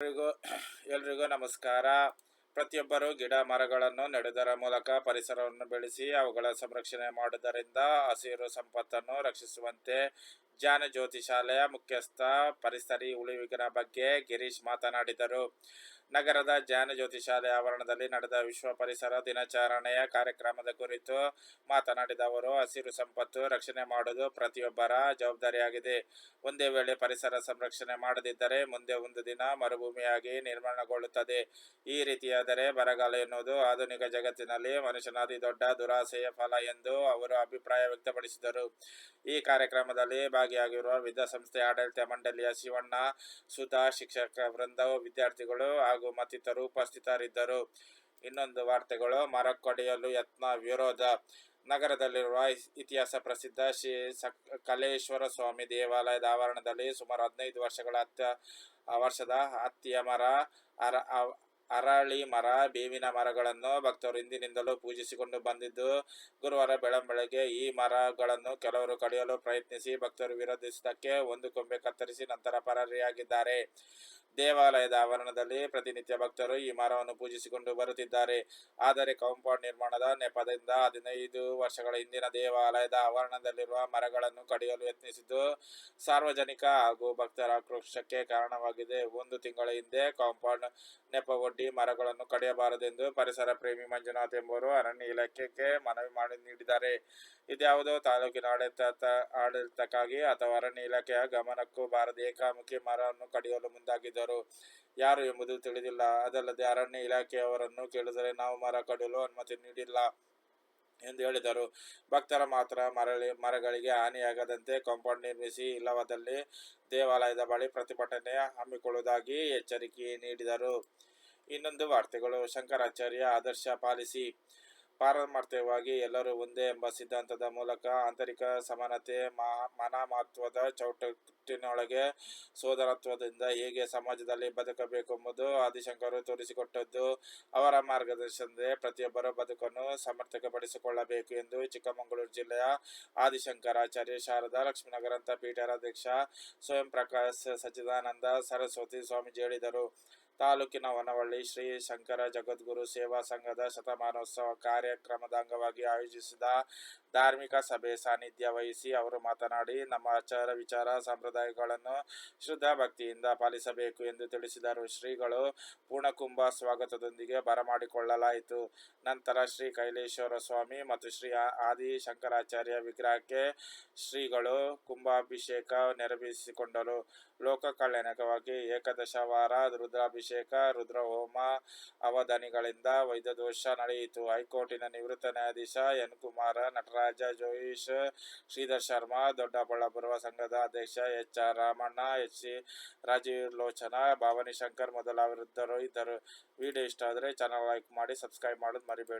ಎಲ್ರಿಗೂ ಎಲ್ರಿಗೂ ನಮಸ್ಕಾರ. ಪ್ರತಿಯೊಬ್ಬರು ಗಿಡ ಮರಗಳನ್ನು ನೆಡುವುದರ ಮೂಲಕ ಪರಿಸರವನ್ನು ಬೆಳೆಸಿ ಅವುಗಳ ಸಂರಕ್ಷಣೆ ಮಾಡುವುದರಿಂದ ಹಸಿರು ಸಂಪತ್ತನ್ನು ರಕ್ಷಿಸುವಂತೆ ಜ್ಞಾನ ಜ್ಯೋತಿ ಶಾಲೆಯ ಮುಖ್ಯಸ್ಥ ಪರಿಸರಿ ಉಳಿವಿನ ಬಗ್ಗೆ ಗಿರೀಶ್ ಮಾತನಾಡಿದರು. ನಗರದ ಜ್ಞಾನ ಜ್ಯೋತಿ ಶಾಲೆ ಆವರಣದಲ್ಲಿ ನಡೆದ ವಿಶ್ವ ಪರಿಸರ ದಿನಾಚರಣೆಯ ಕಾರ್ಯಕ್ರಮದ ಕುರಿತು ಮಾತನಾಡಿದ ಅವರು, ಹಸಿರು ಸಂಪತ್ತು ರಕ್ಷಣೆ ಮಾಡುವುದು ಪ್ರತಿಯೊಬ್ಬರ ಜವಾಬ್ದಾರಿಯಾಗಿದೆ. ಒಂದೇ ವೇಳೆ ಪರಿಸರ ಸಂರಕ್ಷಣೆ ಮಾಡದಿದ್ದರೆ ಮುಂದೆ ಒಂದು ದಿನ ಮರುಭೂಮಿಯಾಗಿ ನಿರ್ಮಾಣಗೊಳ್ಳುತ್ತದೆ. ಈ ರೀತಿಯಾದರೆ ಬರಗಾಲ ಎನ್ನುವುದು ಆಧುನಿಕ ಜಗತ್ತಿನಲ್ಲಿ ಮನುಷ್ಯನ ಅತಿ ದೊಡ್ಡ ದುರಾಸೆಯ ಫಲ ಎಂದು ಅವರು ಅಭಿಪ್ರಾಯ ವ್ಯಕ್ತಪಡಿಸಿದರು. ಈ ಕಾರ್ಯಕ್ರಮದಲ್ಲಿ ಭಾಗಿಯಾಗಿರುವ ವಿದ್ಯಾಸಂಸ್ಥೆ ಆಡಳಿತ ಮಂಡಳಿಯ ಶಿವಣ್ಣ ಸುಧಾ ಶಿಕ್ಷಕ ವೃಂದವು ವಿದ್ಯಾರ್ಥಿಗಳು ಹಾಗೂ ಮತ್ತಿತರರು ಉಪಸ್ಥಿತರಿದ್ದರು. ಇನ್ನೊಂದು ವಾರ್ತೆಗಳು ಮರ ಕೊಡೆಯಲು ಯತ್ನ ವಿರೋಧ. ನಗರದಲ್ಲಿರುವ ಇತಿಹಾಸ ಪ್ರಸಿದ್ಧ ಶ್ರೀ ಕಲೇಶ್ವರ ಸ್ವಾಮಿ ದೇವಾಲಯದ ಆವರಣದಲ್ಲಿ ಸುಮಾರು ಹದಿನೈದು ವರ್ಷಗಳ ಹತ್ಯ ವರ್ಷದ ಹತ್ತಿಯ ಮರ, ಅರ ಅರಳಿ ಮರ, ಬೇವಿನ ಮರಗಳನ್ನು ಭಕ್ತರು ಹಿಂದಿನಿಂದಲೂ ಪೂಜಿಸಿಕೊಂಡು ಬಂದಿದ್ದು, ಗುರುವಾರ ಬೆಳಂಬೆಳಗ್ಗೆ ಈ ಮರಗಳನ್ನು ಕೆಲವರು ಕಡಿಯಲು ಪ್ರಯತ್ನಿಸಿ ಭಕ್ತರು ವಿರೋಧಿಸಿದ್ದಕ್ಕೆ ಒಂದು ಕೊಂಬೆ ಕತ್ತರಿಸಿ ನಂತರ ಪರಾರಿಯಾಗಿದ್ದಾರೆ. ದೇವಾಲಯದ ಆವರಣದಲ್ಲಿ ಪ್ರತಿನಿತ್ಯ ಭಕ್ತರು ಈ ಮರವನ್ನು ಪೂಜಿಸಿಕೊಂಡು ಬರುತ್ತಿದ್ದಾರೆ. ಆದರೆ ಕಾಂಪೌಂಡ್ ನಿರ್ಮಾಣದ ನೆಪದಿಂದ ಹದಿನೈದು ವರ್ಷಗಳ ಹಿಂದಿನ ದೇವಾಲಯದ ಆವರಣದಲ್ಲಿರುವ ಮರಗಳನ್ನು ಕಡಿಯಲು ಯತ್ನಿಸಿದ್ದು, ಸಾರ್ವಜನಿಕ ಹಾಗೂ ಭಕ್ತರ ಆಕ್ರೋಶಕ್ಕೆ ಕಾರಣವಾಗಿದೆ. ಒಂದು ತಿಂಗಳ ಹಿಂದೆ ಕಾಂಪೌಂಡ್ ನೆಪವೊಡ್ಡಿ ಮರಗಳನ್ನು ಕಡಿಯಬಾರದೆಂದು ಪರಿಸರ ಪ್ರೇಮಿ ಮಂಜುನಾಥ್ ಎಂಬುವರು ಅರಣ್ಯ ಇಲಾಖೆಗೆ ಮನವಿ ಮಾಡಿ ನೀಡಿದ್ದಾರೆ. ಇದ್ಯಾವುದೋ ತಾಲೂಕಿನ ಆಡಳಿತ ಆಡಳಿತಕ್ಕಾಗಿ ಅಥವಾ ಅರಣ್ಯ ಇಲಾಖೆಯ ಗಮನಕ್ಕೂ ಬಾರದ ಏಕಾಮುಖಿ ಮರವನ್ನು ಕಡಿಯಲು ಮುಂದಾಗಿದ್ದರು. ಯಾರು ಎಂಬುದು ತಿಳಿದಿಲ್ಲ. ಅದಲ್ಲದೆ ಅರಣ್ಯ ಇಲಾಖೆಯವರನ್ನು ಕೇಳಿದರೆ ನಾವು ಮರ ಕಡಿಯಲು ಅನುಮತಿ ನೀಡಿಲ್ಲ ಎಂದು ಹೇಳಿದರು. ಭಕ್ತರ ಮಾತ್ರ ಮರಳಿ ಮರಗಳಿಗೆ ಹಾನಿಯಾಗದಂತೆ ಕಾಂಪೌಂಡ್ ನಿರ್ಮಿಸಿ ಇಲ್ಲವಾದಲ್ಲಿ ದೇವಾಲಯದ ಬಳಿ ಪ್ರತಿಭಟನೆ ಹಮ್ಮಿಕೊಳ್ಳುವುದಾಗಿ ಎಚ್ಚರಿಕೆ ನೀಡಿದರು. ಇನ್ನೊಂದು ವಾರ್ತೆಗಳು. ಶಂಕರಾಚಾರ್ಯ ಆದರ್ಶ ಪಾಲಿಸಿ ಪಾರಮಾರ್ಥವಾಗಿ ಎಲ್ಲರೂ ಒಂದೇ ಎಂಬ ಸಿದ್ಧಾಂತದ ಮೂಲಕ ಆಂತರಿಕ ಸಮಾನತೆ ಮಾ ಮನಮಾತ್ವದ ಸೋದರತ್ವದಿಂದ ಹೇಗೆ ಸಮಾಜದಲ್ಲಿ ಬದುಕಬೇಕೆಂಬುದು ಆದಿಶಂಕರು ತೋರಿಸಿಕೊಟ್ಟದ್ದು. ಅವರ ಮಾರ್ಗದರ್ಶನದಲ್ಲಿ ಪ್ರತಿಯೊಬ್ಬರ ಬದುಕನ್ನು ಸಮರ್ಥಕಪಡಿಸಿಕೊಳ್ಳಬೇಕು ಎಂದು ಚಿಕ್ಕಮಗಳೂರು ಜಿಲ್ಲೆಯ ಆದಿಶಂಕರಾಚಾರ್ಯ ಶಾರದಾ ಲಕ್ಷ್ಮೀನಗರಂತ ಪೀಠರ ಅಧ್ಯಕ್ಷ ಸ್ವಯಂ ಪ್ರಕಾಶ್ ಸಚ್ಚಿದಾನಂದ ಸರಸ್ವತಿ ಸ್ವಾಮೀಜಿ ಹೇಳಿದರು. ತಾಲೂಕಿನ ಹೊನವಳ್ಳಿ ಶ್ರೀ ಶಂಕರ ಜಗದ್ಗುರು ಸೇವಾ ಸಂಘದ ಶತಮಾನೋತ್ಸವ ಕಾರ್ಯಕ್ರಮದ ಅಂಗವಾಗಿ ಆಯೋಜಿಸಿದ ಧಾರ್ಮಿಕ ಸಭೆ ಸಾನ್ನಿಧ್ಯ ವಹಿಸಿ ಅವರು ಮಾತನಾಡಿ, ನಮ್ಮ ಆಚಾರ ವಿಚಾರ ಸಂಪ್ರದಾಯಗಳನ್ನು ಶ್ರದ್ಧಾ ಭಕ್ತಿಯಿಂದ ಪಾಲಿಸಬೇಕು ಎಂದು ತಿಳಿಸಿದರು. ಶ್ರೀಗಳು ಪೂರ್ಣಕುಂಭ ಸ್ವಾಗತದೊಂದಿಗೆ ಬರಮಾಡಿಕೊಳ್ಳಲಾಯಿತು. ನಂತರ ಶ್ರೀ ಕೈಲೇಶ್ವರ ಸ್ವಾಮಿ ಮತ್ತು ಶ್ರೀ ಆದಿ ಶಂಕರಾಚಾರ್ಯ ವಿಗ್ರಹಕ್ಕೆ ಶ್ರೀಗಳು ಕುಂಭಾಭಿಷೇಕ ನೆರವೇರಿಸಿಕೊಂಡರು. ಲೋಕ ಕಲ್ಯಾಣಕವಾಗಿ ಏಕದಶವಾರ ರುದ್ರಾಭಿಷೇಕ, ರುದ್ರಹೋಮ ಅವಧಾನಿಗಳಿಂದ ವೈದ್ಯದೋಷ ನಡೆಯಿತು. ಹೈಕೋರ್ಟಿನ ನಿವೃತ್ತ ನ್ಯಾಯಾಧೀಶ ಎನ್. ಕುಮಾರ, ನಟರಾಜ ಜೋಯಿಶ್, ಶ್ರೀಧರ್ ಶರ್ಮಾ, ದೊಡ್ಡಬಳ್ಳಾಪುರ ಸಂಘದ ಅಧ್ಯಕ್ಷ H R Ramanna, H C Rajiv Lochana Bhavani Shankar ಇದ್ದರು. ವಿಡಿಯೋ ಇಷ್ಟ ಆದರೆ ಚಾನಲ್ ಲೈಕ್ ಮಾಡಿ ಸಬ್ಸ್ಕ್ರೈಬ್ ಮಾಡೋದು ಮರಿಬೇಡಿ.